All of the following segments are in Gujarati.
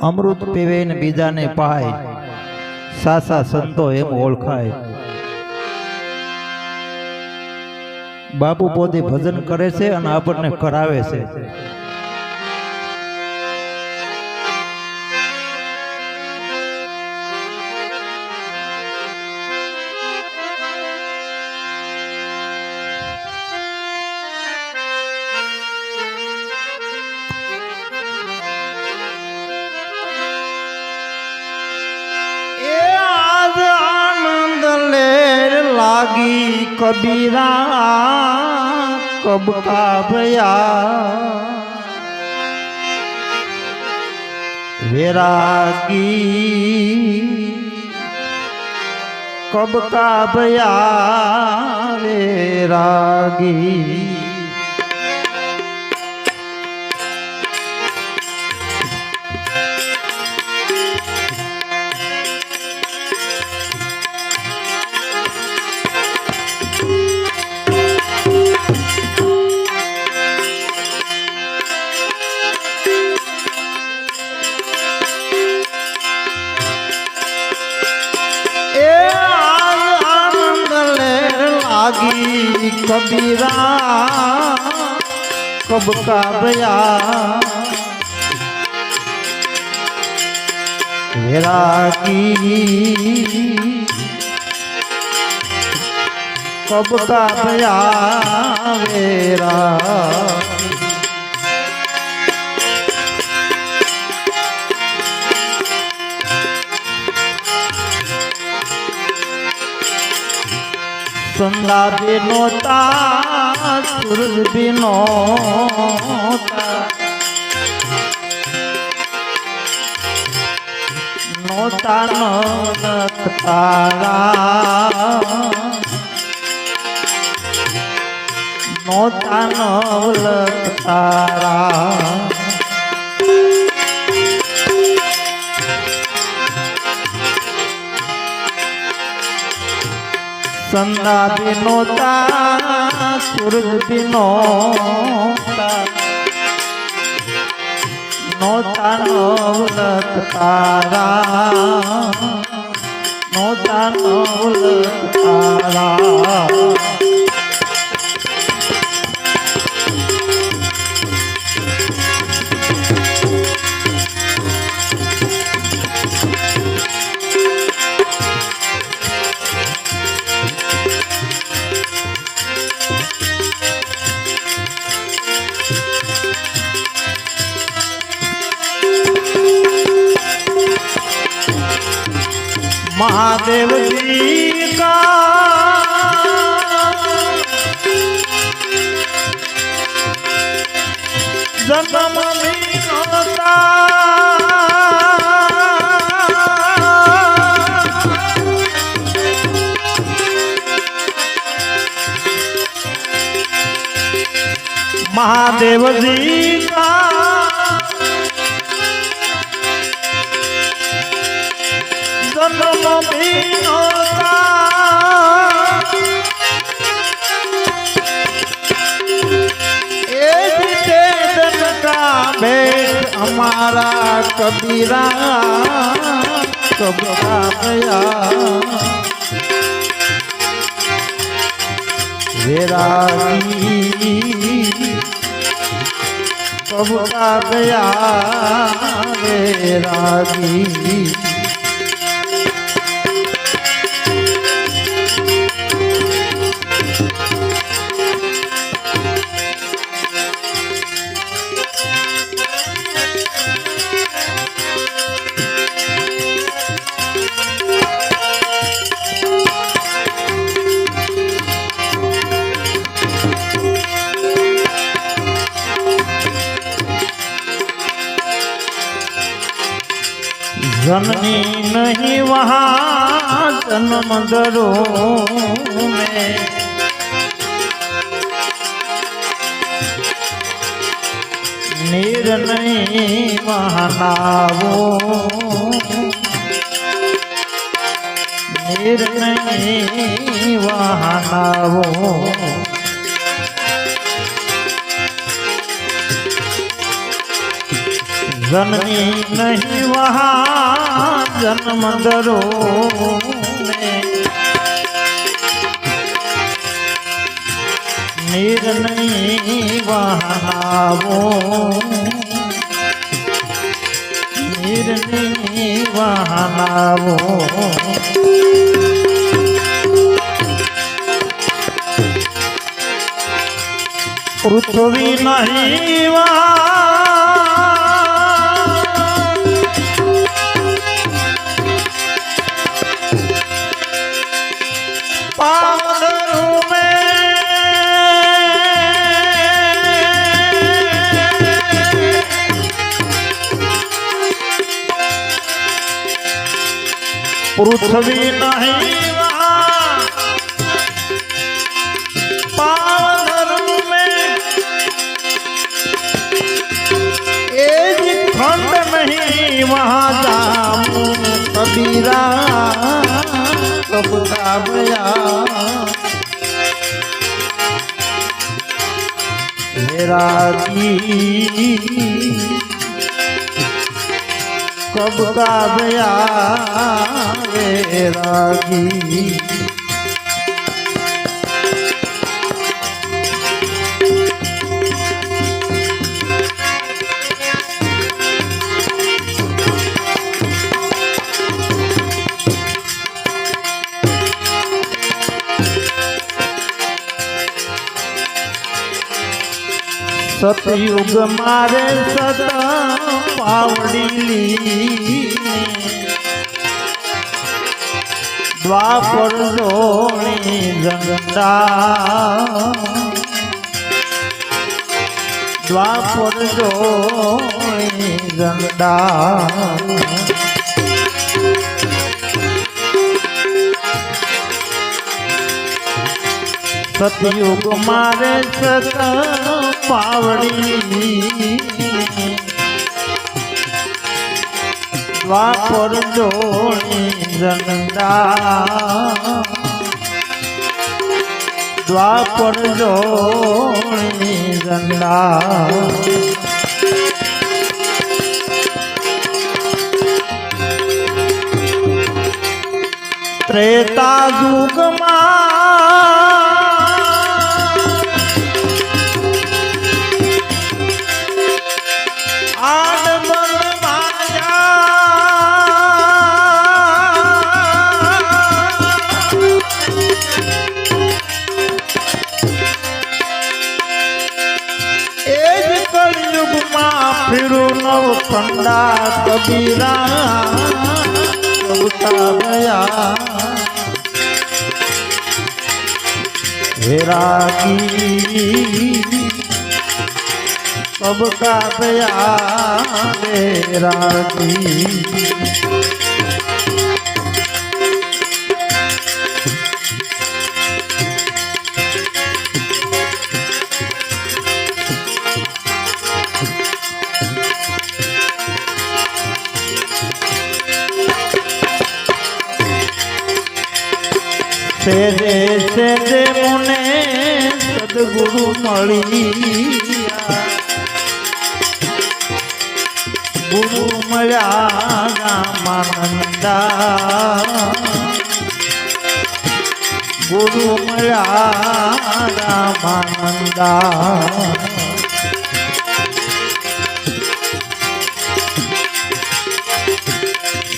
અમૃત પીવે ને બીજાને પાય. સાસા સંતો એમ ઓળખાય. બાપુ પોતે ભજન કરે છે અને આપણને કરાવે છે. લાગી કબીરા કબ કા ભયા. વેરાગી કબ કા ભયા વેરાગી. કબીરા કબ કા ભયા વેરાગી કબ કા ભયા વેરા બિનો તા સૂરજ બેનો નોતા નો તારા નોતા નો તારા સંદા બિનો તા સૂરજ બિનો નોતા નવલક તારા નોતા નવલક તારા. महादेव जी का जन्म भी होता महादेव जी का અમારા કબીરા કબરા ગયા વેરાગી કબરા ગયા વેરાગી ધનની નહીં વહા જન્મ દરો નીર નહીં મહાનાવો નીર નહીં જનની નહીં વહા જન્મ દરો ને નિર્ણય વહાવો. નિર્ણય વહાવો. પૃથ્વી નહીં વા પૃથ્વી નહીં વહા પાવન રૂમે એ જ ખંડ નહીં બબકા ગયા રે રાગી. સતયુગ મારે સદા પાવડી દ્વાપર જોણી જંગડા દ્વાપર જોણી જંગડા સતયુગ મારે સત પાવડી. દ્વાપર જોણી જનતા દ્વાપર જોણી જનતા ત્રેતા યુગમાં ફંડા કબીરા ઉતા ગયા હેરા કી સબ કા ગયા હેરા સેજે સેજે મને સદગુરુ મળી ગુરુ મળ્યા રામાનંદા. ગુરુ મળ્યા રામાનંદા.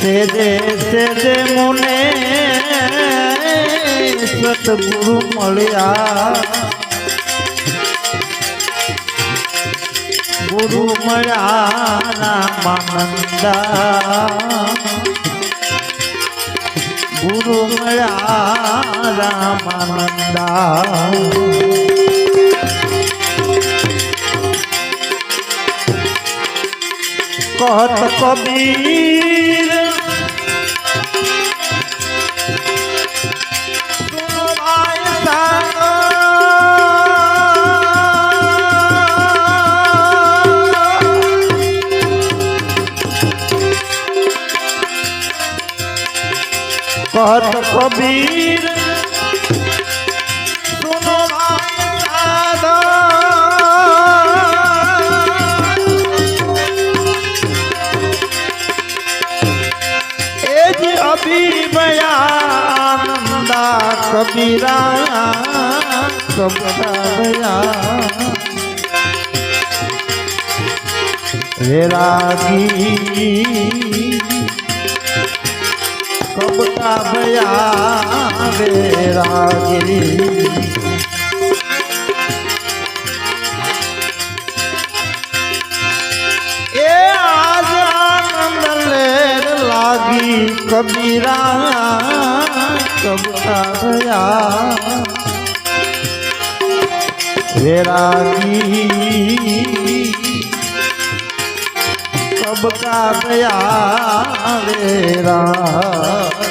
સેજે સેજે મુને સતગુરુ મળ્યા. ગુરુ મળ્યા રામાનંદા ગુરુ મળ્યા રામાનંદા કહત કબીર કહત કબીર સુનો એજ અભિમયાનંદા કબીરા કબરાયા વેરાગી કબકા ભયા વેરાગી એ આજ આનંદ લેર લાગી કબીરા કબરા ભયા વેરાગી કબ કા ગયા વેરા